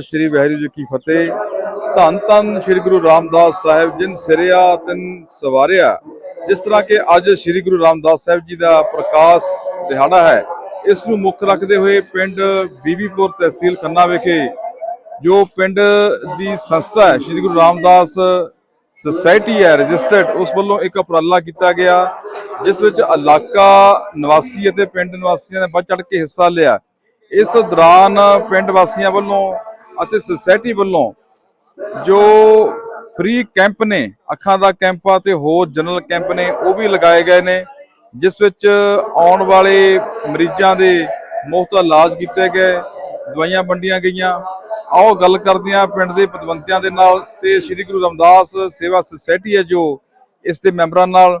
ਸ੍ਰੀ ਵਾਹਿਗੁਰੂ ਜੀ ਕੀ ਫਤਿਹ। ਧੰਨ ਧੰਨ ਸ੍ਰੀ ਗੁਰੂ ਰਾਮਦਾਸ ਸਾਹਿਬ ਜਿਨ ਸਿਰਿਆ ਤਿਨ ਸਵਾਰਿਆ। ਜਿਸ ਤਰ੍ਹਾਂ ਕਿ ਅੱਜ ਸ੍ਰੀ ਗੁਰੂ ਰਾਮਦਾਸ ਸਾਹਿਬ ਜੀ ਦਾ ਪ੍ਰਕਾਸ਼ ਦਿਹਾੜਾ ਹੈ, ਇਸ ਨੂੰ ਮੁੱਖ ਰੱਖਦੇ ਹੋਏ ਪਿੰਡ ਬੀਬੀਪੁਰ ਤਹਿਸੀਲ ਖੰਨਾ ਵਿਖੇ ਜੋ ਪਿੰਡ ਦੀ ਸੰਸਥਾ ਹੈ, ਸ੍ਰੀ ਗੁਰੂ ਰਾਮਦਾਸ ਸੁਸਾਇਟੀ ਹੈ, ਰਜਿਸਟਰਡ, ਉਸ ਵੱਲੋਂ ਇੱਕ ਉਪਰਾਲਾ ਕੀਤਾ ਗਿਆ, ਜਿਸ ਵਿੱਚ ਇਲਾਕਾ ਨਿਵਾਸੀ ਅਤੇ ਪਿੰਡ ਨਿਵਾਸੀਆਂ ਨੇ ਵੱਧ ਚੜ ਕੇ ਹਿੱਸਾ ਲਿਆ। ਇਸ ਦੌਰਾਨ ਪਿੰਡ ਵਾਸੀਆਂ ਵੱਲੋਂ ਅਤੇ ਸੁਸਾਇਟੀ ਵੱਲੋਂ ਜੋ ਫ੍ਰੀ ਕੈਂਪ ਨੇ, ਅੱਖਾਂ ਦਾ ਕੈਂਪ ਆ ਤੇ ਹੋਰ ਜਨਰਲ ਕੈਂਪ ਨੇ, ਉਹ ਵੀ ਲਗਾਏ ਗਏ ਨੇ, ਜਿਸ ਵਿੱਚ ਆਉਣ ਵਾਲੇ ਮਰੀਜ਼ਾਂ ਦੇ ਮੁਫਤ ਇਲਾਜ ਕੀਤੇ ਗਏ, ਦਵਾਈਆਂ ਵੰਡੀਆਂ ਗਈਆਂ। ਆਓ ਗੱਲ ਕਰਦੇ ਹਾਂ ਪਿੰਡ ਦੇ ਪਤਵੰਤਿਆਂ ਦੇ ਨਾਲ ਤੇ ਸ੍ਰੀ ਗੁਰੂ ਰਮਦਾਸ ਸੇਵਾ ਸੁਸਾਇਟੀ ਹੈ ਜੋ ਇਸ ਦੇ ਮੈਂਬਰਾਂ ਨਾਲ।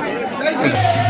ਬਿਲਕੁਲ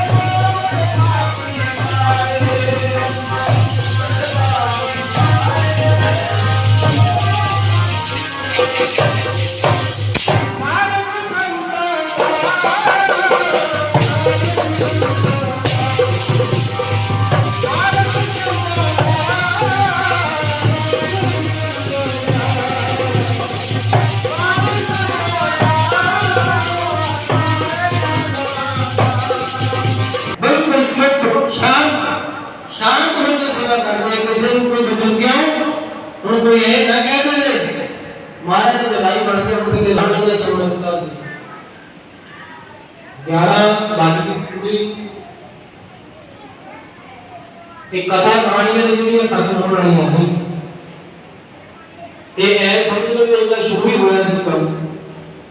ਇਹ ਕਥਾ ਕਹਾਣੀਆਂ ਨੇ ਜਿਹੜੀਆਂ ਖਤਮ ਹੋਣ ਵਾਲੀਆਂ ਨਹੀਂ ਇਹ ਐ ਸਮਝ ਲਓ ਵੀ ਇਹਦਾ ਸ਼ੁਰੂ ਹੀ ਹੋਇਆ ਸੀ ਕੰਮ।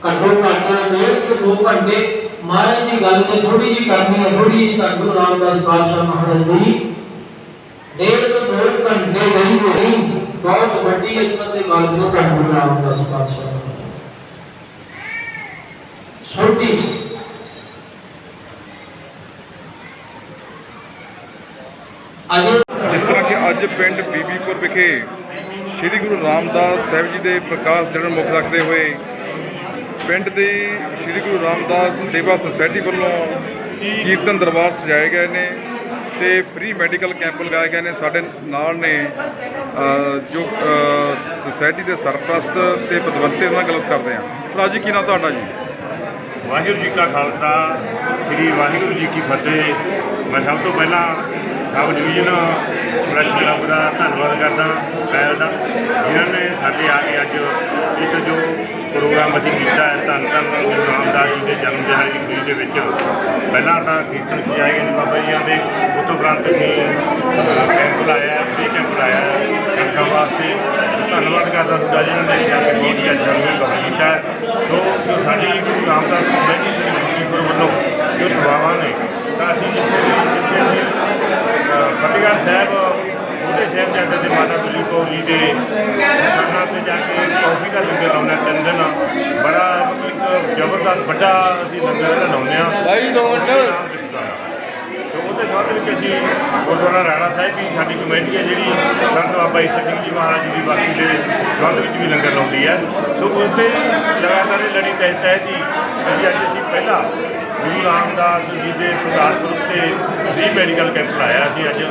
ਘੱਟੋ ਘੱਟ ਡੇਢ ਤੋਂ ਦੋ ਘੰਟੇ ਮਹਾਰਾਜ ਦੀ ਗੱਲ ਤੇ ਥੋੜੀ ਜੀ ਕਰਨੀ ਹੈ ਥੋੜੀ ਜੀ ਤਾਂ ਰਾਮਦਾਸ ਪਾਤਸ਼ਾਹ ਮਹਾਰਾਜ ਦੀ। ਡੇਢ ਤੋਂ ਦੋ ਘੰਟੇ ਨਹੀਂ ਹੋਈ ਬਹੁਤ ਵੱਡੀ ਅਜਮਤ ਦੇ ਮਾਲਕ ਨੂੰ ਤਾਂ ਰਾਮਦਾਸ ਪਾਤਸ਼ਾਹ ਛੋਟੀ ਜਿਸ ਤਰ੍ਹਾਂ ਕਿ ਅੱਜ ਪਿੰਡ ਬੀਬੀਪੁਰ ਵਿਖੇ ਸ੍ਰੀ ਗੁਰੂ ਰਾਮਦਾਸ ਸਾਹਿਬ ਜੀ ਦੇ ਪ੍ਰਕਾਸ਼ ਦਿਨ ਮੁੱਖ ਰੱਖਦੇ ਹੋਏ ਪਿੰਡ ਦੇ ਸ੍ਰੀ ਗੁਰੂ ਰਾਮਦਾਸ ਸੇਵਾ ਸੁਸਾਇਟੀ ਵੱਲੋਂ ਕੀਰਤਨ ਦਰਬਾਰ ਸਜਾਏ ਗਏ ਨੇ ਤੇ ਫ੍ਰੀ ਮੈਡੀਕਲ ਕੈਂਪ ਲਗਾਏ ਗਏ ਨੇ। ਸਾਡੇ ਨਾਲ ਨੇ ਜੋ ਸੁਸਾਇਟੀ ਦੇ ਸਰਪ੍ਰਸਤ ਤੇ ਪਦਵੰਤੇ ਨਾਲ ਗੱਲ ਕਰਦੇ ਆ ਭਰਾ ਜੀ, ਕੀ ਨਾਮ ਤੁਹਾਡਾ ਜੀ? ਵਾਹਿਗੁਰੂ ਜੀ ਕਾ ਖਾਲਸਾ, ਸ੍ਰੀ ਵਾਹਿਗੁਰੂ ਜੀ ਕੀ ਫਤਿਹ। ਮੈਂ ਸਭ ਤੋਂ ਪਹਿਲਾਂ ਸਬ ਡਿਵੀਜ਼ਨ ਪ੍ਰੈਸ ਕਲੱਬ ਦਾ ਧੰਨਵਾਦ ਕਰਦਾ ਪਹਿਲ ਦਾ। ਜਿਨ੍ਹਾਂ ਨੇ ਸਾਡੇ ਆ ਕੇ ਅੱਜ ਇਸ ਜੋ ਪ੍ਰੋਗਰਾਮ ਅਸੀਂ ਕੀਤਾ ਹੈ, ਧੰਨ ਧੰਨ ਗੁਰੂ ਰਾਮਦਾਸ ਜੀ ਦੇ ਜਨਮ ਦਿਹਾੜੇ ਦੀ ਖੁਸ਼ੀ ਦੇ ਵਿੱਚ। ਪਹਿਲਾਂ ਤਾਂ ਕੀਰਤਨ ਸਜਾਏ ਗਏ ਨੇ ਬਾਬਾ ਜੀ ਦੇ। ਉਸ ਤੋਂ ਉਪਰੰਤ ਅਸੀਂ ਕੈਂਪ ਲਾਇਆ ਹੈ ਫ੍ਰੀ ਕੈਂਪ ਲਾਇਆ ਹੈ, ਸੰਗਤਾਂ ਵਾਸਤੇ। ਧੰਨਵਾਦ ਕਰਦਾ ਤੁਹਾਡਾ ਜਿਹਨਾਂ ਨੇ ਇੱਥੇ ਆ ਕੇ ਬਹੁਤ ਹੀ ਅੱਛਾ ਵੀ ਕੰਮ ਕੀਤਾ ਹੈ। ਸੋ ਜੋ ਸਾਡੀ ਗੁਰੂ ਰਾਮਦਾਸ ਜੀ ਦੀ ਗੁਰੂ ਵੱਲੋਂ ਜੋ ਸੇਵਾਵਾਂ ਨੇ ਤਾਂ ਅਸੀਂ ਜਿੱਥੇ ਵੀ ਜਿੱਥੇ ਅਸੀਂ ਅ, ਫਤਿਹਗੜ੍ਹ ਸਾਹਿਬ ਛੋਟੇ ਦੇ ਮਾਤਾ ਗੁਜਰੀ ਕੌਰ ਜੀ ਦੇ ਸਥਾਨਾਂ ਤੇ ਜਾ ਕੇ ਕੌਫੀ ਦਾ ਲੰਗਰ ਲਾਉਂਦੇ ਹਾਂ ਤਿੰਨ ਦਿਨ। ਬੜਾ ਮਤਲਬ ਇੱਕ ਜ਼ਬਰਦਸਤ ਵੱਡਾ ਅਸੀਂ ਲੰਗਰ ਲਾਉਂਦੇ ਹਾਂ ਭਾਈ ਦੋ ਮਿੰਟ। ਸੋ ਉਹਦੇ ਸੰਬੰਧ ਵਿੱਚ ਅਸੀਂ ਗੁਰਦੁਆਰਾ ਰਾਣਾ ਸਾਹਿਬ ਵੀ ਸਾਡੀ ਕਮੇਟੀ ਹੈ ਜਿਹੜੀ ਸੰਤ ਬਾਬਾ ਈਸ਼ਰ ਸਿੰਘ ਜੀ ਮਹਾਰਾਜ ਜੀ ਦੀ ਬਖਸ਼ੀ ਦੇ ਸੰਬੰਧ ਵਿੱਚ ਵੀ ਲੰਗਰ ਲਾਉਂਦੀ ਹੈ। ਸੋ ਉਸਤੇ ਲਗਾਤਾਰ ਇਹ ਲੜੀ ਤਹਿ ਤਹਿ ਦੀ ਅਸੀਂ ਅੱਜ ਅਸੀਂ ਪਹਿਲਾ ਗੁਰੂ ਰਾਮਦਾਸ ਜੀ ਦੇ ਪ੍ਰਕਾਸ਼ ਪੁਰਬ ਤੇ ਵੀ ਮੈਡੀਕਲ ਕੈਂਪ ਲਾਇਆ ਸੀ ਅੱਜ।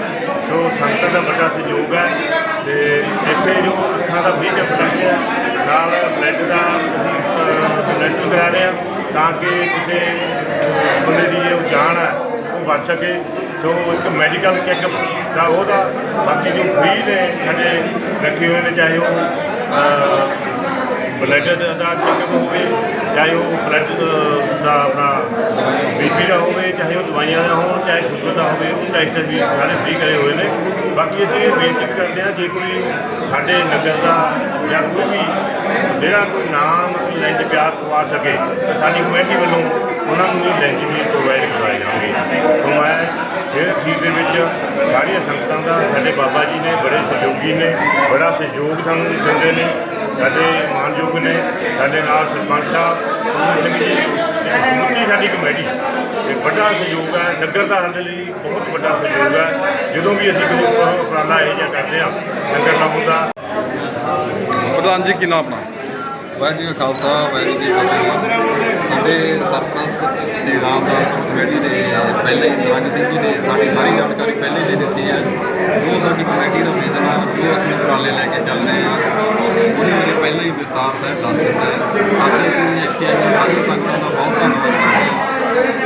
ਸੋ ਸੰਗਤਾਂ ਦਾ ਵੱਡਾ ਸਹਿਯੋਗ ਹੈ ਤੇ ਇੱਥੇ ਜੋ ਅੱਖਾਂ ਦਾ ਫ੍ਰੀ ਕੈਂਪ ਲੱਗਿਆ ਨਾਲ ਬਲੱਡ ਦਾ ਡੋਨੇਸ਼ਨ ਕਰਾ ਰਹੇ ਹਾਂ ਤਾਂ ਕਿ ਕਿਸੇ ਬੰਦੇ ਦੀ ਜੋ ਜਾਨ ਹੈ ਉਹ ਬਚ ਸਕੇ। ਸੋ ਇੱਕ ਮੈਡੀਕਲ ਚੈੱਕਅਪ ਦਾ ਉਹਦਾ ਬਾਕੀ ਜੋ ਫ੍ਰੀ ਨੇ ਸਾਡੇ ਰੱਖੇ ਹੋਏ ਨੇ, ਚਾਹੇ ਉਹ ਬਲੱਡ ਦਾ ਚੈੱਕਅਪ ਹੋਵੇ, ਚਾਹੇ ਉਹ ਬਲੱਡ ਦਾ ਆਪਣਾ ਬੀਪੀ ਦਾ ਹੋਵੇ, ਚਾਹੇ ਉਹ ਦਵਾਈਆਂ ਦਾ ਹੋਣ, ਚਾਹੇ ਸ਼ੂਗਰ ਦਾ ਹੋਵੇ, ਉਹ ਟੈਸਟ ਵੀ ਸਾਰੇ ਫ੍ਰੀ ਕਰੇ ਹੋਏ ਨੇ। ਬਾਕੀ ਅਸੀਂ ਇਹ ਬੇਨਤੀ ਕਰਦੇ ਹਾਂ, ਜੇ ਕੋਈ ਸਾਡੇ ਨਗਰ ਦਾ ਜਾਂ ਕੋਈ ਵੀ ਜਿਹੜਾ ਕੋਈ ਨਾਮ ਲੈਂਜ ਪਿਆਰ ਪਵਾ ਸਕੇ, ਤਾਂ ਸਾਡੀ ਕਮੇਟੀ ਵੱਲੋਂ ਉਹਨਾਂ ਨੂੰ ਇਹ ਲੈਂਜ ਵੀ ਪ੍ਰੋਵਾਈਡ ਕਰਵਾਏ ਜਾਣਗੇ। ਸੋ ਮੈਂ ਫਿਰ ਅਖੀਰ ਦੇ ਵਿੱਚ ਸਾਰੀਆਂ ਸੰਗਤਾਂ ਦਾ, ਸਾਡੇ ਬਾਬਾ ਜੀ ਨੇ, ਬੜੇ ਸਹਿਯੋਗੀ ਨੇ, ਬੜਾ ਸਹਿਯੋਗ ਸਾਨੂੰ ਦਿੰਦੇ ਨੇ। ਸਾਡੇ ਮਾਨਯੋਗ ਨੇ ਸਾਡੇ ਨਾਲ ਸਰਪੰਚ ਸਾਹਿਬ ਪੂਰਨ ਸਿੰਘ ਜੀ ਸਮੁੱਚੀ ਸਾਡੀ ਕਮੇਟੀ। ਤੇ ਵੱਡਾ ਸਹਿਯੋਗ ਹੈ ਨਗਰ ਦਾ ਸਾਡੇ ਲਈ ਬਹੁਤ ਵੱਡਾ ਸਹਿਯੋਗ ਹੈ। ਜਦੋਂ ਵੀ ਅਸੀਂ ਕੋਈ ਉਪਰ- ਉਪਰਾਲਾ ਇਹ ਜਿਹਾ ਕਰਦੇ ਹਾਂ ਨਗਰ ਦਾ ਹੁੰਦਾ ਪ੍ਰਧਾਨ ਜੀ ਕੀ ਨਾਮ ਆਪਣਾ? ਵਾਹਿਗੁਰੂ ਜੀ ਕਾ ਖਾਲਸਾ ਵਾਹਿਗੁਰੂ ਜੀ ਫਤਿਹ। ਸਾਡੇ ਸਰਪ੍ਰਸਤ ਸ੍ਰੀ ਰਾਮਦਾਸਪੁਰ ਕਮੇਟੀ ਦੇ ਪਹਿਲੇ ਹੀ ਨਿਰੰਗ ਸਿੰਘ ਜੀ ਨੇ ਸਾਡੀ ਸਾਰੀ ਜਾਣਕਾਰੀ ਪਹਿਲੇ ਹੀ ਦੇ ਦਿੱਤੀ ਹੈ। ਜੋ ਸਾਡੀ ਕਮੇਟੀ ਦਾ ਵਿਜ਼ਨ ਹੈ ਜੋ ਅਸੀਂ ਉਪਰਾਲੇ ਲੈ ਕੇ ਚੱਲ ਰਹੇ ਹਾਂ ਉਹਦੇ ਬਾਰੇ ਪਹਿਲਾਂ ਹੀ ਵਿਸਤਾਰ ਸਹਿਤ ਦੱਸ ਦਿੱਤਾ ਹੈ ਅੱਜ ਅਸੀਂ ਇੱਥੇ ਆਏ ਸਾਰੀ ਸੰਗਤਾਂ ਦਾ ਬਹੁਤ ਧੰਨਵਾਦ ਕਰਦੇ ਹਾਂ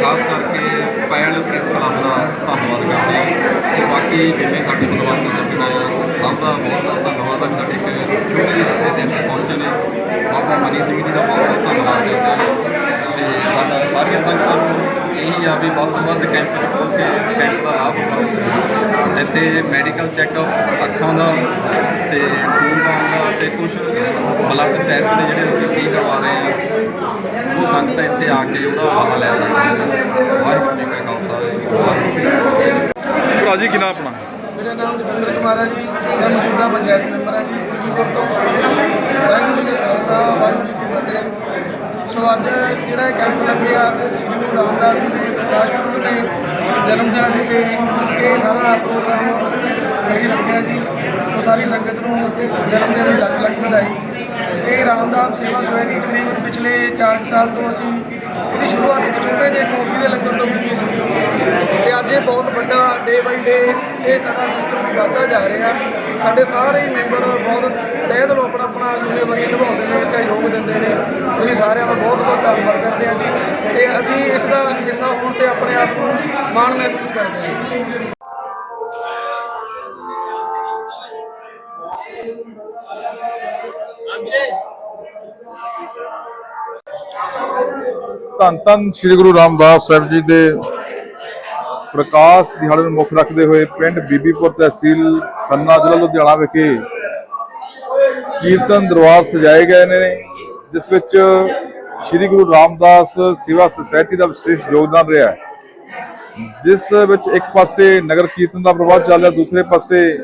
ਖਾਸ ਕਰਕੇ ਪੈਲ ਪ੍ਰੈਸ ਕਲੱਬ ਦਾ ਧੰਨਵਾਦ ਕਰਦੇ ਹਾਂ ਤੇ ਬਾਕੀ ਜਿੰਨੇ ਸਾਡੀ ਬਲਵੰਤ ਸੰਗਤਾਂ ਆ ਸਭ ਦਾ ਬਹੁਤ ਬਹੁਤ ਧੰਨਵਾਦ ਹੈ ਸਾਡੇ ਇੱਕ ਛੋਟੇ ਜਿਹੇ ਸੱਦੇ ਤੇ ਇੱਥੇ ਪਹੁੰਚੇ ਨੇ। ਬਾਬਾ ਮਨੀ ਸਿੰਘ ਜੀ ਦਾ ਬਹੁਤ ਬਹੁਤ ਧੰਨਵਾਦ ਕਰਦੇ ਹਾਂ ਤੇ ਸਾਡਾ ਸਾਰੀਆਂ ਸੰਗਤਾਂ ਨੂੰ ਇਹੀ ਆ ਵੀ ਵੱਧ ਤੋਂ ਵੱਧ ਕੈਂਪ 'ਚ ਕੇ ਕੈਂਪ ਦਾ ਲਾਭ ਕਰੋ। ਇੱਥੇ ਮੈਡੀਕਲ ਚੈੱਕਅਪ ਅੱਖਾਂ ਦਾ ਤੇ ਖੂਨ ਦਾ ਤੇ ਕੁਝ ਬਲੱਡ ਟੈਸਟ ਨੇ ਜਿਹੜੇ ਅਸੀਂ ਫ੍ਰੀ ਕਰਵਾ ਰਹੇ ਹਾਂ, ਉਹ ਸੰਗਤ ਇੱਥੇ ਆ ਕੇ ਉਹਦਾ ਲਾਹਾ ਲੈ ਸਕਦੇ ਨੇ ਵਾਹਿਗੁਰੂ ਜੀ ਕਾ ਖਾਲਸਾ, ਵਾਹਿਗੁਰੂ ਜੀ ਕੀ ਭਰਾ ਜੀ, ਕੀ ਨਾਮ ਆਪਣਾ? ਮੇਰਾ ਨਾਮ ਜਤਿੰਦਰ ਕੁਮਾਰ ਹੈ ਜੀ। ਮੈਂ ਮੌਜੂਦਾ ਪੰਚਾਇਤ ਮੈਂਬਰ ਹਾਂ ਜੀ ਪੀਜੀਪੁਰ ਤੋਂ। ਵਾਹਿਗੁਰੂ ਜੀ ਕਾ ਖਾਲਸਾ, ਵਾਹਿਗੁਰੂ ਜੀ ਕੀ ਫਤਿਹ। ਸੋ ਅੱਜ ਜਿਹੜਾ ਕੈਂਪ ਲੱਗਿਆ ਗੁਰੂ ਰਾਮਦਾਸ ਜੀ ਦੇ ਪ੍ਰਕਾਸ਼ ਪੁਰਬ ਤੇ ਜਨਮ ਦਿਹਾੜੇ ਤੇ ਇਹ ਸਾਰਾ ਪ੍ਰੋਗਰਾਮ ਅਸੀਂ ਰੱਖਿਆ ਜੀ। ਸੋ ਸਾਰੀ ਸੰਗਤ ਨੂੰ ਜਨਮ ਦਿਨ ਦੀ ਲੱਖ ਲੱਖ ਵਧਾਈ। ਇਹ ਰਾਮਦਾਸ ਸੇਵਾ ਸੁਸਾਇਟੀ ਤਕਰੀਬਨ ਪਿਛਲੇ 4 ਸਾਲ ਤੋਂ ਅਸੀਂ ਇਹਦੀ ਸ਼ੁਰੂਆਤ ਇੱਕ ਛੋਟੇ ਜਿਹੇ ਕੌਫੀ ਦੇ ਲੰਗਰ ਤੋਂ ਕੀਤੀ ਸੀ ਤੇ ਅੱਜ ਇਹ ਬਹੁਤ ਵੱਡਾ ਡੇ ਬਾਈ ਡੇ ਇਹ ਸਾਡਾ ਸਿਸਟਮ ਵੱਧਦਾ ਜਾ ਰਿਹਾ। ਸਾਡੇ ਸਾਰੇ ਮੈਂਬਰ ਬਹੁਤ ਤਹਿ ਦਿਲੋਂ ਆਪਣਾ ਆਪਣਾ ਜ਼ਿੰਮੇਵਾਰੀ ਨਿਭਾਉਂਦੇ ਨੇ, ਸਹਿਯੋਗ ਦਿੰਦੇ ਨੇ। ਤੁਸੀਂ ਸਾਰਿਆਂ ਦਾ ਬਹੁਤ ਬਹੁਤ ਧੰਨਵਾਦ ਕਰਦੇ ਹਾਂ ਜੀ। ਤੇ ਅਸੀਂ ਇਸ ਦਾ ਹਿੱਸਾ ਹੋਣ ਤੇ ਆਪਣੇ ਆਪ ਨੂੰ ਮਾਣ ਮਹਿਸੂਸ ਕਰਦੇ ਹਾਂ। ਧੰਨ ਧੰਨ ਸ੍ਰੀ ਗੁਰੂ ਰਾਮਦਾਸ ਸਾਹਿਬ ਜੀ ਦੇ ਪ੍ਰਕਾਸ਼ ਦਿਹਾੜੇ ਨੂੰ ਮੁੱਖ ਰੱਖਦੇ ਹੋਏ ਪਿੰਡ ਬੀਬੀਪੁਰ ਤਹਿਸੀਲ ਖੰਨਾ ਜ਼ਿਲ੍ਹਾ ਲੁਧਿਆਣਾ ਵਿਖੇ ਕੀਰਤਨ ਦਰਬਾਰ ਸਜਾਏ ਗਏ ਨੇ, ਜਿਸ ਵਿੱਚ ਸ੍ਰੀ ਗੁਰੂ ਰਾਮਦਾਸ ਸੇਵਾ ਸੁਸਾਇਟੀ ਦਾ ਵਿਸ਼ੇਸ਼ ਯੋਗਦਾਨ ਰਿਹਾ ਹੈ। ਜਿਸ ਵਿੱਚ ਇੱਕ ਪਾਸੇ ਨਗਰ ਕੀਰਤਨ ਦਾ ਪ੍ਰਭਾਵ ਚੱਲ ਰਿਹਾ, ਦੂਸਰੇ ਪਾਸੇ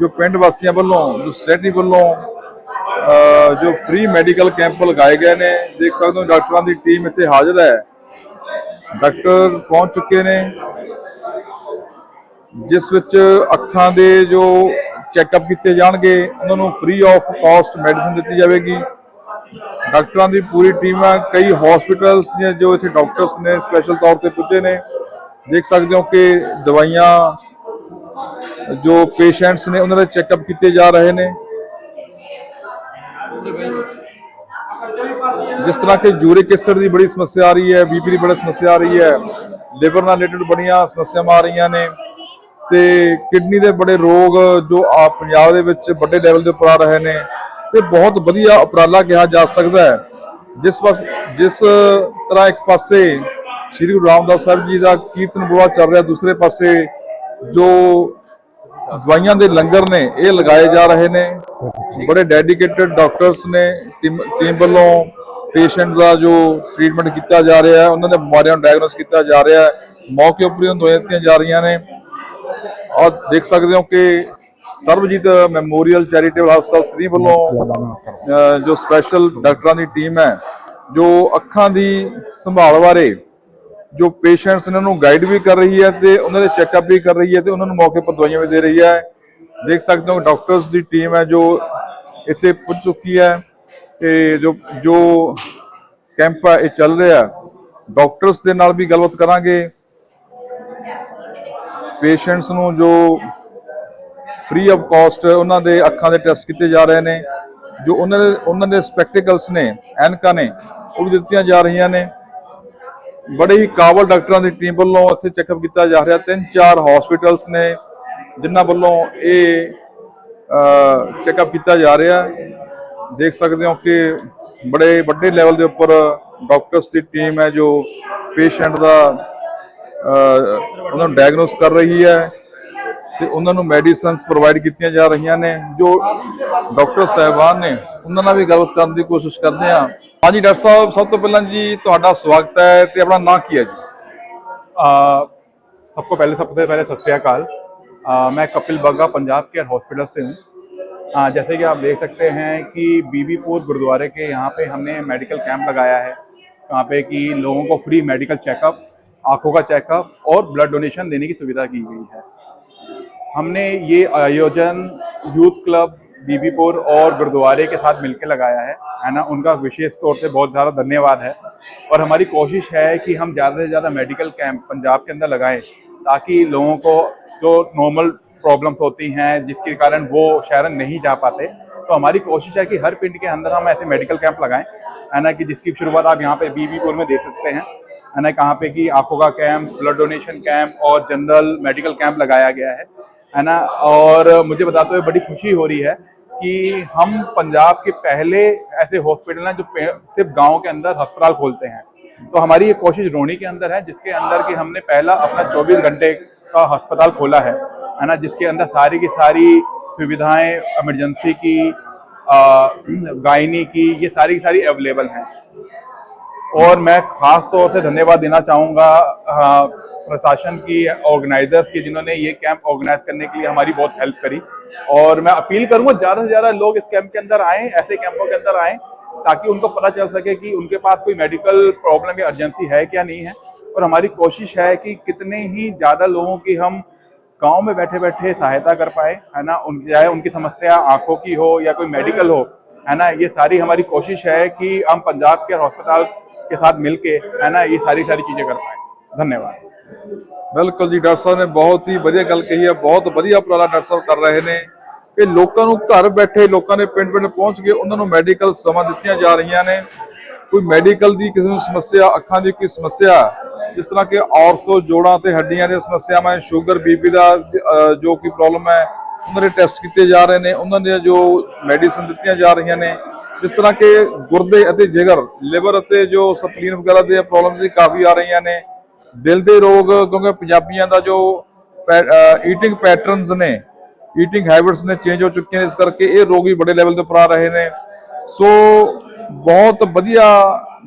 ਜੋ ਪਿੰਡ ਵਾਸੀਆਂ ਵੱਲੋਂ, ਜੋ ਸੁਸਾਇਟੀ ਵੱਲੋਂ ਜੋ ਫ੍ਰੀ ਮੈਡੀਕਲ ਕੈਂਪ ਲਗਾਏ ਗਏ ਨੇ, ਦੇਖ ਸਕਦੇ ਹੋ ਡਾਕਟਰਾਂ ਦੀ ਟੀਮ ਇੱਥੇ ਹਾਜ਼ਰ ਹੈ। ਡਾਕਟਰ ਪਹੁੰਚ ਚੁੱਕੇ ਨੇ। ਜਿਸ ਵਿੱਚ ਅੱਖਾਂ ਦੇ ਜੋ ਚੈੱਕਅਪ ਕੀਤੇ ਜਾਣਗੇ, ਉਹਨਾਂ ਨੂੰ ਫ੍ਰੀ ਆਫ ਕਾਸਟ ਮੈਡੀਸਿਨ ਦਿੱਤੀ ਜਾਵੇਗੀ। ਡਾਕਟਰਾਂ ਦੀ ਪੂਰੀ ਟੀਮ ਹੈ, ਕਈ ਹਸਪੀਟਲਸ ਦੀਆਂ ਜੋ ਇੱਥੇ ਡਾਕਟਰਸ ਨੇ ਸਪੈਸ਼ਲ ਤੌਰ ਤੇ ਪੁੱਜੇ ਨੇ, ਦੇਖ ਸਕਦੇ ਹੋ ਕਿ ਦਵਾਈਆਂ ਜੋ ਪੇਸ਼ੈਂਟਸ ਨੇ, ਉਹਨਾਂ ਦੇ ਚੈੱਕਅਪ ਕੀਤੇ ਜਾ ਰਹੇ ਨੇ। ਜਿਸ ਤਰ੍ਹਾਂ ਕਿ ਯੂਰਿਕ ਐਸਿਡ ਦੀ ਬੜੀ ਸਮੱਸਿਆ ਆ ਰਹੀ ਹੈ, ਬੀਪੀ ਦੀ ਬੜੀ ਸਮੱਸਿਆ ਆ ਰਹੀ ਹੈ ਲਿਵਰ ਨਾਲ ਰਿਲੇਟਡ ਬੜੀਆਂ ਸਮੱਸਿਆਵਾਂ ਆ ਰਹੀਆਂ ਨੇ। ਤੇ ਕਿਡਨੀ ਦੇ ਬੜੇ ਰੋਗ ਜੋ ਆ ਪੰਜਾਬ ਦੇ ਵਿੱਚ ਵੱਡੇ ਲੈਵਲ ਦੇ ਉੱਪਰ ਆ ਰਹੇ ਨੇ ਤੇ ਬਹੁਤ ਵਧੀਆ ਉਪਰਾਲਾ ਕਿਹਾ ਜਾ ਸਕਦਾ ਹੈ। ਜਿਸ ਪਾਸ, ਜਿਸ ਤਰ੍ਹਾਂ ਇੱਕ ਪਾਸੇ ਸ੍ਰੀ ਗੁਰੂ ਰਾਮਦਾਸ ਸਾਹਿਬ ਜੀ ਦਾ ਕੀਰਤਨ ਬੁਲਾ ਚੱਲ ਰਿਹਾ, ਦੂਸਰੇ ਪਾਸੇ ਜੋ ਦਵਾਈਆਂ ਦੇ ਲੰਗਰ ਨੇ, ਇਹ ਲਗਾਏ ਜਾ ਰਹੇ ਨੇ। ਬੜੇ ਡੈਡੀਕੇਟਿਡ ਡਾਕਟਰਸ ਨੇ ਟੀਮ ਟੀਮ ਵੱਲੋਂ ਪੇਸ਼ੈਂਟ ਦਾ ਜੋ ਟ੍ਰੀਟਮੈਂਟ ਕੀਤਾ ਜਾ ਰਿਹਾ ਹੈ, ਉਹਨਾਂ ਦੇ ਬਿਮਾਰੀਆਂ ਨੂੰ ਡਾਇਗਨੋਸ ਕੀਤਾ ਜਾ ਰਿਹਾ ਹੈ, ਮੌਕੇ ਉੱਪਰ ਹੀ ਦਵਾਈਆਂ ਦਿੱਤੀਆਂ ਜਾ ਰਹੀਆਂ ਨੇ। ਔਰ ਦੇਖ ਸਕਦੇ ਹੋ ਕਿ ਸਰਬਜੀਤ ਮੈਮੋਰੀਅਲ ਚੈਰੀਟੇਬਲ ਹਸਪਤਾਲ ਸ੍ਰੀ ਵੱਲੋਂ ਜੋ ਸਪੈਸ਼ਲ ਡਾਕਟਰਾਂ ਦੀ ਟੀਮ ਹੈ, ਜੋ ਅੱਖਾਂ ਦੀ ਸੰਭਾਲ ਬਾਰੇ ਜੋ ਪੇਸ਼ੈਂਟਸ ਨੇ ਨੂੰ ਗਾਈਡ ਵੀ ਕਰ ਰਹੀ ਹੈ ਤੇ ਉਹਨਾਂ ਦੇ ਚੈੱਕਅਪ ਵੀ ਕਰ ਰਹੀ ਹੈ ਤੇ ਉਹਨਾਂ ਨੂੰ ਮੌਕੇ ਪਰ ਦਵਾਈਆਂ ਵੀ ਦੇ ਰਹੀ ਹੈ। ਦੇਖ ਸਕਦੇ ਹੋ ਡਾਕਟਰਸ ਦੀ ਟੀਮ ਹੈ ਜੋ ਇੱਥੇ ਪੁੱਜ ਚੁੱਕੀ ਹੈ ਤੇ ਜੋ ਜੋ ਕੈਂਪ ਹੈ, ਇਹ ਚੱਲ ਰਿਹਾ। ਹੈ ਡਾਕਟਰਸ ਦੇ ਨਾਲ ਵੀ ਗੱਲਬਾਤ ਕਰਾਂਗੇ। ਪੇਸ਼ੈਂਟਸ ਨੂੰ ਜੋ ਫ੍ਰੀ ਆਫ ਕਾਸਟ ਉਹਨਾਂ ਦੇ ਅੱਖਾਂ ਦੇ ਟੈਸਟ ਕੀਤੇ ਜਾ ਰਹੇ ਨੇ, ਜੋ ਉਹਨਾਂ ਦੇ ਉਹਨਾਂ ਦੇ ਸਪੈਕਟੀਕਲਸ ਨੇ, ਐਨਕਾਂ ਨੇ, ਉਹ ਵੀ ਦਿੱਤੀਆਂ ਜਾ ਰਹੀਆਂ ਨੇ। ਬੜੇ ਹੀ ਕਾਬਲ ਡਾਕਟਰਾਂ ਦੀ ਟੀਮ ਵੱਲੋਂ ਇੱਥੇ ਚੈੱਕਅਪ ਕੀਤਾ ਜਾ ਰਿਹਾ। ਤਿੰਨ ਚਾਰ ਹਸਪੀਟਲਸ ਨੇ ਜਿਨ੍ਹਾਂ ਵੱਲੋਂ ਇਹ ਚੈੱਕਅਪ ਕੀਤਾ ਜਾ ਰਿਹਾ। ਦੇਖ ਸਕਦੇ ਹੋ ਕਿ ਬੜੇ ਵੱਡੇ ਲੈਵਲ ਦੇ ਉੱਪਰ ਡਾਕਟਰਸ ਦੀ ਟੀਮ ਹੈ ਜੋ ਪੇਸ਼ੈਂਟ ਦਾ ਉਹਨਾਂ ਨੂੰ ਡਾਇਗਨੋਸ ਕਰ ਰਹੀ ਹੈ ਤੇ ਉਹਨਾਂ ਨੂੰ ਮੈਡੀਸਿਨਸ ਪ੍ਰੋਵਾਈਡ ਕੀਤੀਆਂ ਜਾ ਰਹੀਆਂ ਨੇ ਜੋ ਡਾਕਟਰ ਸਾਹਿਬਾਨ ਨੇ ਉਹਨਾਂ ਨਾਲ ਵੀ ਗੱਲਬਾਤ ਕਰਨ ਦੀ ਕੋਸ਼ਿਸ਼ ਕਰਦੇ ਹਾਂ ਹਾਂਜੀ ਡਾਕਟਰ ਸਾਹਿਬ ਸਭ ਤੋਂ ਪਹਿਲਾਂ ਜੀ ਤੁਹਾਡਾ ਸਵਾਗਤ ਹੈ ਤੇ ਆਪਣਾ ਨਾਂ ਕੀ ਹੈ ਜੀ आ, सबको पहले सबसे पहले सत श्रीकाल आ, मैं कपिल बग्गा पंजाब केयर हॉस्पिटल से हूँ आ, जैसे कि आप देख सकते हैं कि बीबीपुर गुरुद्वारे के यहाँ पे हमने मेडिकल कैंप लगाया है यहाँ पे कि लोगों को फ्री मेडिकल चेकअप आँखों का चेकअप और ब्लड डोनेशन देने की सुविधा की गई है। हमने ये आयोजन यूथ क्लब बीबीपुर और गुरुद्वारे के साथ मिलकर लगाया है है ना? उनका विशेष तौर से बहुत ज़्यादा धन्यवाद है। और हमारी कोशिश है कि हम ज़्यादा से ज़्यादा मेडिकल कैंप पंजाब के अंदर लगाएँ, ताकि लोगों को जो नॉर्मल प्रॉब्लम्स होती हैं, जिसके कारण वो शहर नहीं जा पाते तो हमारी कोशिश है कि हर पिंड के अंदर हम ऐसे मेडिकल कैंप लगाएँ, है ना? कि जिसकी शुरुआत आप यहाँ पे बीबीपुर में देख सकते हैं। है ना कहाँ पे कि आँखों का कैंप ब्लड डोनेशन कैंप और जनरल मेडिकल कैंप लगाया गया है है ना? और मुझे बताते हुए बड़ी खुशी हो रही है कि हम पंजाब के पहले ऐसे हॉस्पिटल हैं जो सिर्फ़ गाँव के अंदर अस्पताल खोलते हैं। तो हमारी ये कोशिश रोनी के अंदर है, जिसके अंदर कि हमने पहला अपना 24 घंटे का अस्पताल खोला है है ना? जिसके अंदर सारी की सारी सुविधाएँ इमरजेंसी की गायनी की, ये सारी की सारी अवेलेबल हैं। और मैं खास तौर से धन्यवाद देना चाहूँगा प्रशासन की ऑर्गेनाइजर्स की, जिन्होंने ये कैंप ऑर्गेनाइज करने के लिए हमारी बहुत हेल्प करी। और मैं अपील करूँगा ज़्यादा से ज़्यादा लोग इस कैंप के अंदर आएँ, ऐसे कैंपों के अंदर आएँ, ताकि उनको पता चल सके कि उनके पास कोई मेडिकल प्रॉब्लम या अर्जेंसी है क्या नहीं है। और हमारी कोशिश है कि कितने ही ज़्यादा लोगों की हम गाँव में बैठे बैठे सहायता कर पाए, है ना? उन, चाहे उनकी समस्या आँखों की हो या कोई मेडिकल हो, है ना? ये सारी हमारी कोशिश है कि हम पंजाब के अस्पताल के साथ मिलके है ना ये सारी सारी चीजें कर पाए धन्यवाद ਬਿਲਕੁਲ ਜੀ ਡਾਕਟਰ ਸਾਹਿਬ ਨੇ ਬਹੁਤ ਹੀ ਵਧੀਆ ਗੱਲ ਕਹੀ ਹੈ ਬਹੁਤ ਵਧੀਆ ਉਪਰਾਲਾ ਡਾਕਟਰ ਸਾਹਿਬ ਕਰ ਰਹੇ ਨੇ ਕਿ ਲੋਕਾਂ ਨੂੰ ਘਰ ਬੈਠੇ ਲੋਕਾਂ ਦੇ ਪਿੰਡ ਪਿੰਡ ਪਹੁੰਚ ਕੇ ਉਹਨਾਂ ਨੂੰ ਮੈਡੀਕਲ ਸੇਵਾਵਾਂ ਦਿੱਤੀਆਂ ਜਾ ਰਹੀਆਂ ਨੇ ਕੋਈ ਮੈਡੀਕਲ ਦੀ ਕਿਸੇ ਨੂੰ ਸਮੱਸਿਆ ਅੱਖਾਂ ਦੀ ਕੋਈ ਸਮੱਸਿਆ ਜਿਸ ਤਰ੍ਹਾਂ ਕਿ ਔਰਥੋ ਜੋੜਾਂ ਤੇ ਹੱਡੀਆਂ ਦੀਆਂ ਸਮੱਸਿਆਵਾਂ ਸ਼ੂਗਰ ਬੀਪੀ ਦਾ ਅਹ, ਜੋ ਕੋਈ ਪ੍ਰੋਬਲਮ ਹੈ ਉਹਨਾਂ ਦੇ ਟੈਸਟ ਕੀਤੇ ਜਾ ਰਹੇ ਨੇ ਉਹਨਾਂ ਦੀਆਂ ਜੋ ਮੈਡੀਸਨ ਦਿੱਤੀਆਂ ਜਾ ਰਹੀਆਂ ਨੇ ਜਿਸ ਤਰ੍ਹਾਂ ਕਿ ਗੁਰਦੇ ਅਤੇ ਜਿਗਰ, ਲਿਵਰ ਅਤੇ ਜੋ ਸਪਲੀਨ ਵਗੈਰਾ ਦੀਆਂ ਪ੍ਰੋਬਲਮਸ ਵੀ ਕਾਫੀ ਆ ਰਹੀਆਂ ਨੇ। ਦਿਲ ਦੇ ਰੋਗ, ਕਿਉਂਕਿ ਪੰਜਾਬੀਆਂ ਦਾ ਜੋ ਈਟਿੰਗ ਪੈਟਰਨਸ ਨੇ ਈਟਿੰਗ ਹੈਬਿਟਸ ਨੇ ਚੇਂਜ ਹੋ ਚੁੱਕੀਆਂ ਨੇ, ਇਸ ਕਰਕੇ ਇਹ ਰੋਗ ਵੀ ਬੜੇ ਲੈਵਲ ਤੇ ਉੱਪਰ ਆ ਰਹੇ ਨੇ। ਸੋ, ਬਹੁਤ ਵਧੀਆ,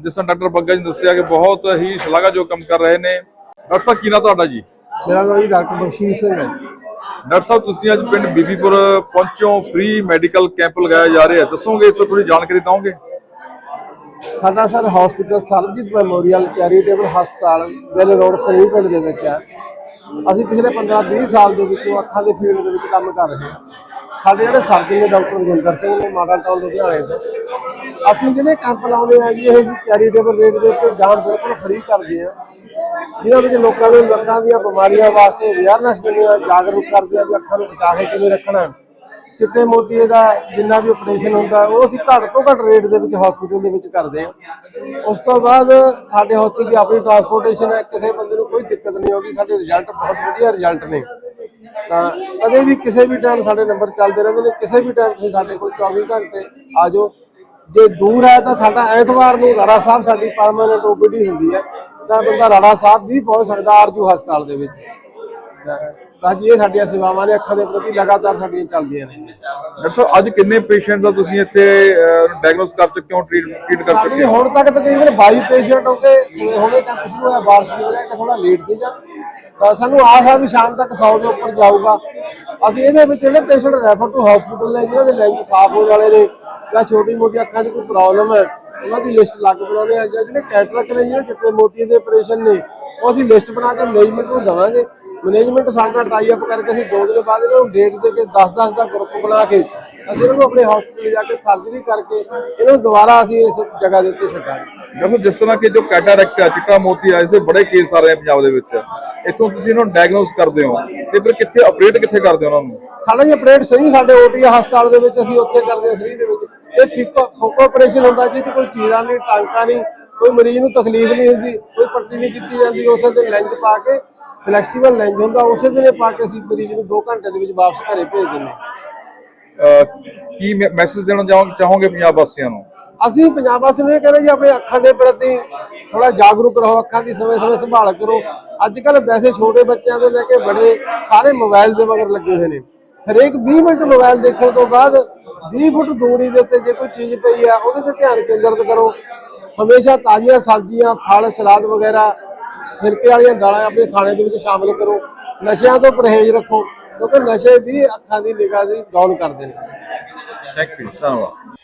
ਜਿਸ ਤਰ੍ਹਾਂ ਡਾਕਟਰ ਬੱਗਾ ਜੀ ਨੇ ਦੱਸਿਆ ਕਿ ਬਹੁਤ ਹੀ ਸ਼ਲਾਘਾਯੋਗ ਕੰਮ ਕਰ ਰਹੇ ਨੇ। ਡਾਕਟਰ ਸਾਹਿਬ, ਕੀ ਨਾਂ ਤੁਹਾਡਾ ਜੀ? ਮੇਰਾ ਨਾਮ ਜੀ ਡਾਕਟਰ ਬਖਸ਼ੀਸ਼ ਸਿੰਘ ਹੈ। ਡਾਕਟਰ ਸਾਹਿਬ, ਤੁਸੀਂ ਅੱਜ ਪਿੰਡ ਬੀਬੀਪੁਰ ਪਹੁੰਚੋ ਫ੍ਰੀ ਮੈਡੀਕਲ ਕੈਂਪ ਲਗਾਇਆ ਜਾ ਰਿਹਾ ਹੈ। ਦੱਸੋਗੇ, ਇਸ ਬਾਰੇ ਥੋੜੀ ਜਾਣਕਾਰੀ ਦਿਓਗੇ? ਸਾਡਾ sir hospital Sarabjit memorial charitable ਹਸਪਤਾਲ ਬੈਲ ਰੋਡ ਸਰੀ ਪਿੰਡ ਦੇ ਵਿੱਚ ਹੈ ਅਸੀਂ ਪਿਛਲੇ 15-20 ਸਾਲ ਦੇ ਵਿੱਚੋਂ ਅੱਖਾਂ ਦੇ ਫੀਲਡ ਦੇ ਵਿੱਚ ਕੰਮ ਕਰ ਰਹੇ ਹਾਂ। ਸਾਡੇ ਜਿਹੜੇ ਸਰਜਨ ਨੇ ਡਾਕਟਰ ਰਜਿੰਦਰ ਸਿੰਘ ਨੇ ਮਾਡਲ ਟਾਊਨ ਲੁਧਿਆਣੇ ਤੋਂ। ਅਸੀਂ ਜਿਹੜੇ ਕੈਂਪ ਲਾਉਂਦੇ ਆ ਜੀ, ਇਹ ਚੈਰੀਟੇਬਲ ਰੇਟ ਦੇ ਉੱਤੇ ਜਾਨ ਬਿਲਕੁਲ ਫ੍ਰੀ ਕਰਦੇ ਆ ਜਿਹਨਾਂ ਵਿੱਚ ਲੋਕਾਂ ਨੂੰ ਲੱਤਾਂ ਦੀਆਂ ਬਿਮਾਰੀਆਂ ਵਾਸਤੇ ਅਵੇਅਰਨੈਸ ਦਿੰਦੇ ਆ ਜਾਗਰੂਕ ਕਰਦੇ ਆ ਵੀ ਅੱਖਾਂ ਨੂੰ ਬਚਾ ਕੇ ਕਿਵੇਂ ਰੱਖਣਾ ਚਿੱਟੇ ਮੋਤੀਏ ਦਾ ਜਿੰਨਾ ਵੀ ਆਪਰੇਸ਼ਨ ਹੁੰਦਾ, ਉਹ ਅਸੀਂ ਘੱਟ ਤੋਂ ਘੱਟ ਰੇਟ ਦੇ ਵਿੱਚ ਹਸਪੀਟਲ ਦੇ ਵਿੱਚ ਕਰਦੇ ਹਾਂ। ਉਸ ਤੋਂ ਬਾਅਦ ਸਾਡੇ ਹਸਪੀਟਲ ਦੀ ਆਪਣੀ ਟਰਾਂਸਪੋਰਟੇਸ਼ਨ ਹੈ, ਕਿਸੇ ਬੰਦੇ ਨੂੰ ਕੋਈ ਦਿੱਕਤ ਨਹੀਂ ਆਉਂਦੀ, ਸਾਡੇ ਰਿਜ਼ਲਟ ਬਹੁਤ ਵਧੀਆ ਰਿਜ਼ਲਟ ਨੇ। ਤਾਂ ਕਦੇ ਵੀ ਕਿਸੇ ਵੀ ਟਾਈਮ ਸਾਡੇ ਨੰਬਰ ਚੱਲਦੇ ਰਹਿੰਦੇ ਨੇ, ਕਿਸੇ ਵੀ ਟਾਈਮ ਤੁਸੀਂ ਸਾਡੇ ਕੋਲ 24 ਘੰਟੇ ਆ ਜਾਓ। ਜੇ ਦੂਰ ਹੈ ਤਾਂ ਸਾਡਾ ਐਤਵਾਰ ਨੂੰ ਰਾੜਾ ਸਾਹਿਬ ਸਾਡੀ ਪਰਮਾਨੈਂਟ ਓਪੀਡੀ ਹੁੰਦੀ ਹੈ। ਤਾਂ ਬੰਦਾ ਰਾੜਾ ਸਾਹਿਬ ਵੀ ਪਹੁੰਚ ਸਕਦਾ ਆਰਜੂ ਹਸਪਤਾਲ ਦੇ ਵਿੱਚ। ਤਾਂ ਜੀ ਇਹ ਸਾਡੀਆਂ ਸੇਵਾਵਾਂ ਨੇ ਅੱਖਾਂ ਦੇ ਪ੍ਰਤੀ ਲਗਾਤਾਰ ਸਾਡੀਆਂ ਚੱਲਦੀਆਂ ਨੇ। ਡਾਕਟਰ ਸਾਹਿਬ ਅੱਜ ਕਿੰਨੇ ਪੇਸ਼ੈਂਟ ਦਾ ਤੁਸੀਂ ਇੱਥੇ ਡਾਇਗਨੋਸ ਕਰ ਚੁੱਕੇ ਹੋ ਟ੍ਰੀਟ ਕਰ ਚੁੱਕੇ ਹੋ? ਹੁਣ ਤੱਕ ਤਕਰੀਬਨ 22 ਪੇਸ਼ੈਂਟ ਹੋ ਗਏ ਸਵੇਰੇ ਹੁਣੇ ਕੈਂਪ ਸ਼ੁਰੂ ਹੋਇਆ ਬਾਰਿਸ਼ ਦੀ ਵਜ੍ਹਾ ਕਰਕੇ ਥੋੜਾ ਲੇਟ ਸੀਗਾ ਤਾਂ ਸਾਨੂੰ ਆਸ ਆ ਵੀ ਸ਼ਾਮ ਤੱਕ 100 ਦੇ ਉੱਪਰ ਜਾਊਗਾ। ਅਸੀਂ ਇਹਦੇ ਵਿੱਚ ਜਿਹੜੇ ਪੇਸ਼ੈਂਟ ਰੈਫਰ ਟੂ ਹਸਪੀਟਲ ਨੇ ਜਿਨ੍ਹਾਂ ਦੇ ਲੈਂਸ ਸਾਫ਼ ਹੋਣ ਵਾਲੇ ਨੇ ਜਾਂ ਛੋਟੀ ਮੋਟੀ ਅੱਖਾਂ 'ਚ ਕੋਈ ਪ੍ਰੋਬਲਮ ਹੈ ਉਹਨਾਂ ਦੀ ਲਿਸਟ ਲੱਗ ਬਣਾਉਣੇ ਆ ਜਾਂ ਜਿਹੜੇ ਕੈਟਰਕ ਨੇ ਜਿਹੜੇ ਚਿੱਟੇ ਮੋਤੀਏ ਦੇ ਆਪਰੇਸ਼ਨ ਨੇ ਉਹ ਅਸੀਂ ਲਿਸਟ ਬਣਾ ਕੇ ਮੈਨੇਜਮੈਂਟ ਨੂੰ ਦੇਵਾਂਗੇ। ਮੈਨੇਜਮੈਂਟ ਸਾਡੇ ਟਾਈ ਅਪ ਕਰਕੇ ਅਸੀਂ ਦੋ ਦਿਨ ਬਾਅਦ ਇਹਨਾਂ ਨੂੰ ਡੇਟ ਦੇ ਕੇ 10-10 ਦਾ ਗਰੁੱਪ ਬਣਾ ਕੇ ਅਸੀਂ ਇਹਨਾਂ ਨੂੰ ਆਪਣੇ ਹਸਪੀਟਲ ਜਾ ਕੇ ਸਰਜਰੀ ਕਰਕੇ ਇਹਨਾਂ ਨੂੰ ਦੁਬਾਰਾ ਅਸੀਂ ਇਸ ਜਗ੍ਹਾ ਦੇ ਉੱਤੇ ਛੱਡਾਂਗੇ। ਸਾਹਿਬ, ਜਿਸ ਤਰ੍ਹਾਂ ਕਿ ਜੋ ਕੈਟਾਰੈਕਟ ਹੈ ਚਿੱਟਾ ਮੋਤੀ ਹੈ ਇਸ ਦੇ ਬੜੇ ਕੇਸ ਆ ਰਹੇ ਆ ਪੰਜਾਬ ਦੇ ਵਿੱਚ। ਇੱਥੋਂ ਤੁਸੀਂ ਇਹਨਾਂ ਨੂੰ ਡਾਇਗਨੋਸ ਕਰਦੇ ਹੋ ਤੇ ਫਿਰ ਕਿੱਥੇ ਆਪਰੇਟ ਕਿੱਥੇ ਕਰਦੇ ਹੋ ਉਹਨਾਂ ਨੂੰ? ਸਾਡਾ ਜੀ ਆਪਰੇਟ ਸਹੀ ਸਾਡੇ ਓਟੀ ਹਸਪਤਾਲ ਦੇ ਵਿੱਚ ਅਸੀਂ ਉੱਥੇ ਕਰਦੇ ਸਰੀ ਦੇ ਵਿੱਚ। ਇਹ ਫਿੱਕੋ ਫੋਕੋ ਆਪਰੇਸ਼ਨ ਹੁੰਦਾ ਜਿਹਦੇ ਕੋਈ ਚੀਰਾ ਨਹੀਂ ਟਾਂਕਾ ਨਹੀਂ ਕੋਈ ਮਰੀਜ਼ ਨੂੰ ਤਕਲੀਫ ਨਹੀਂ ਹੁੰਦੀ ਕੋਈ ਪੱਟੀ ਨਹੀਂ ਕੀਤੀ ਜਾਂਦੀ ਉਸੇ ਦਿਨ ਲੈਂਜ ਪਾ ਕੇ ਫਲੈਕਸੀਬਲ ਲੈਂਜ ਹੁੰਦਾ ਉਸੇ ਦਿਨ ਪਾ ਕੇ ਅਸੀਂ ਮਰੀਜ਼ ਨੂੰ 2 ਘੰਟੇ ਦੇ ਵਿੱਚ ਵਾਪਸ ਘਰੇ ਭੇਜ ਦਿੰਦੇ ਕੀ ਮੈਸੇਜ ਦੇਣਾ ਚਾਹੋ- ਚਾਹੋਗੇ ਪੰਜਾਬ ਵਾਸੀਆਂ ਨੂੰ? ਅਸੀਂ ਪੰਜਾਬ ਵਾਸੀਆਂ ਨੂੰ ਇਹ ਕਹਿੰਦੇ ਜੀ ਆਪਣੇ ਅੱਖਾਂ ਦੇ ਪ੍ਰਤੀ ਥੋੜਾ ਜਾਗਰੂਕ ਰਹੋ ਅੱਖਾਂ ਦੀ ਸਮੇਂ-ਸਮੇਂ ਸੰਭਾਲ ਕਰੋ। ਅੱਜ ਕੱਲ ਵੈਸੇ ਛੋਟੇ ਬੱਚਿਆਂ ਤੋਂ ਲੈ ਕੇ ਬੜੇ ਸਾਰੇ ਮੋਬਾਈਲ ਦੇ ਮਗਰ ਲੱਗੇ ਹੋਏ ਨੇ। ਹਰੇਕ 20 ਮਿੰਟ ਮੋਬਾਈਲ ਦੇਖਣ ਤੋਂ ਬਾਅਦ 20 ਫੁੱਟ ਦੂਰੀ ਦੇ ਉੱਤੇ ਜੇ ਕੋਈ ਚੀਜ਼ ਪਈ ਆ, ਉਹਦੇ ਤੇ ਧਿਆਨ ਕੇਂਦਰਿਤ ਕਰੋ। ਹਮੇਸ਼ਾ ਤਾਜ਼ੀਆਂ ਸਬਜ਼ੀਆਂ, ਫਲ, ਸਲਾਦ ਵਗੈਰਾ, ਸਿਰਕੇ ਵਾਲੀਆਂ ਦਾਲਾਂ ਆਪਣੇ ਖਾਣੇ ਦੇ ਵਿੱਚ ਸ਼ਾਮਲ ਕਰੋ। ਨਸ਼ਿਆਂ ਤੋਂ ਪਰਹੇਜ਼ ਰੱਖੋ, ਕਿਉਂਕਿ ਨਸ਼ੇ ਵੀ ਅੱਖਾਂ ਦੀ ਨਿਗਾਹ ਦੀ ਡਾਊਨ ਕਰਦੇ ਨੇ। ਥੈਂਕ ਯੂ ਧੰਨਵਾਦ